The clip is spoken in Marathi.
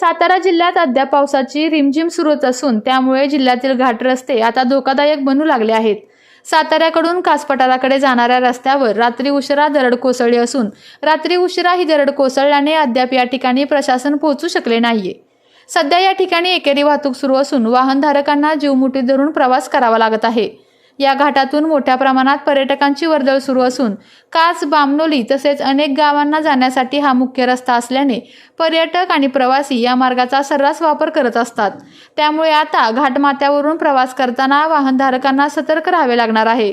सातारा जिल्ह्यात अद्याप पावसाची रिमझिम सुरूच असून त्यामुळे जिल्ह्यातील घाट रस्ते आता धोकादायक बनू लागले आहेत. साताऱ्याकडून कासपठाराकडे जाणाऱ्या रस्त्यावर रात्री उशिरा दरड कोसळली असून रात्री उशिरा ही दरड कोसळल्याने अद्याप या ठिकाणी प्रशासन पोहोचू शकले नाहीये. सध्या या ठिकाणी एकेरी वाहतूक सुरू असून वाहनधारकांना जीवमुठी धरून प्रवास करावा लागत आहे. या घाटातून मोठ्या प्रमाणात पर्यटकांची वर्दळ सुरू असून काच बामनोली तसेच अनेक गावांना जाण्यासाठी हा मुख्य रस्ता असल्याने पर्यटक आणि प्रवासी या मार्गाचा सर्रास वापर करत असतात. त्यामुळे आता घाटमाथ्यावरून प्रवास करताना वाहनधारकांना सतर्क राहावे लागणार आहे.